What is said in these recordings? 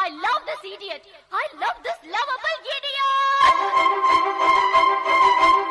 I love this idiot. I love this lovable idiot.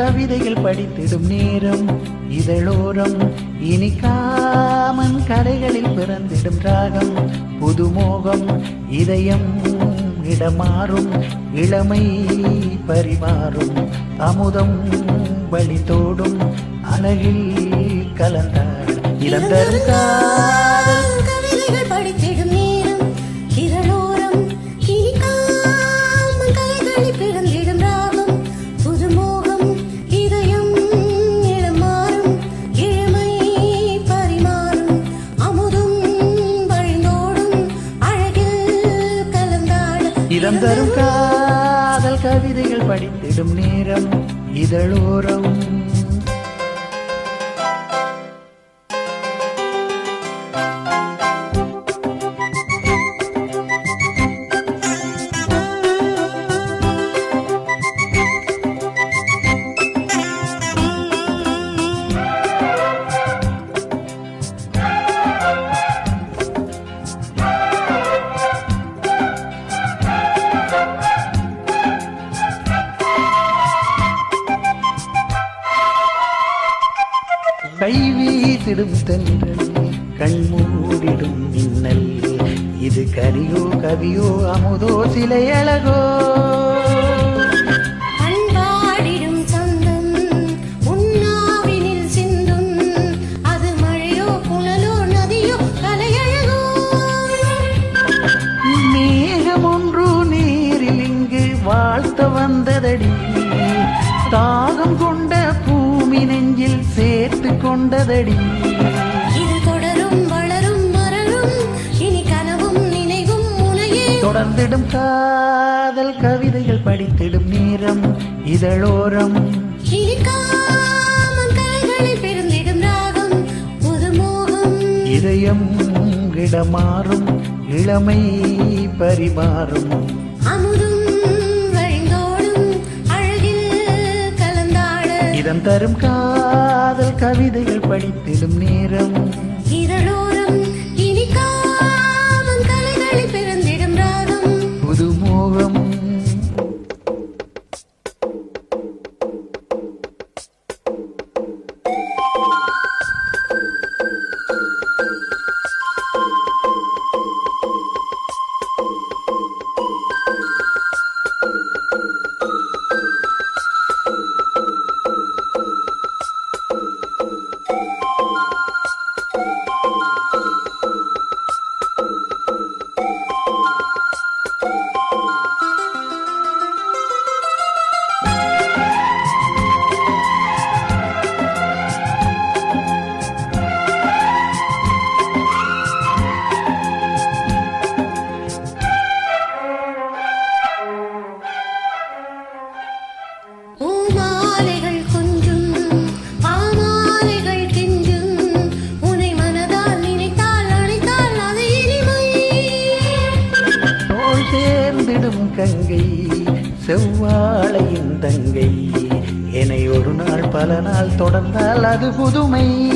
கவிதைகள் படித்திடும் நேரம் இதழோரம். இனி காமன் கரைகளில் பிறந்திடும் ராகம். புதுமோகம் இதயம் இடமாறும் இளமை பரிமாறும். அமுதம் வழித்தோடும் அழகில் கலந்தார் இளந்தரும் தரும் காதல் கவிதைகள் படித்திடும் நேரம் இதழோரம். வீசிடும் தென்றல் கண்மூடிடும் மின்னல். இது கரியோ கவியோ அமுதோ சிலை அழகோ கொண்டதடி. இது தொடரும் வளரும் மரரும் இனி கனவும் நினைவும் முனையே தொடர்ந்திடும் காதல் கவிதைகள் படித்திடும் நேரம் இதழோரம். இதயம் இடமாறும் இளமை பரிமாறும். இதம் தரும் காதல் கவிதைகள் படித்திடும் நேரம். செவ்வாழையின் தங்கை. என்னை ஒரு நாள் பல நாள் தொடர்ந்தால் அது புதுமை.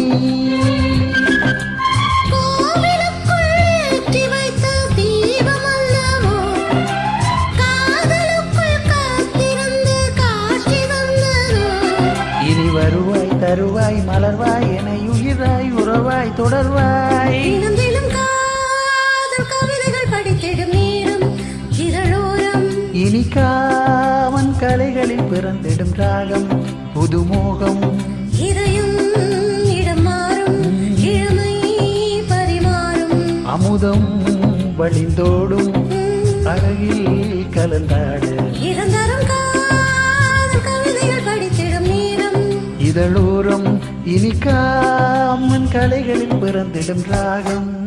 இனி வருவாய் தருவாய் மலர்வாய் என உயிராய் உறவாய் தொடர்வாய். படித்திடும் நேரம் இனி கலைகளில் பிறந்திடும் ராகம் புதுமோகம். இதயம் இடம் மாறும் இளமை பரிமாறும். அமுதம் வழிந்தோடும் அழகில் கலந்தாடு. இதழோரம் இனிக்காமன் கலைகளில் பிறந்திடும் ராகம்.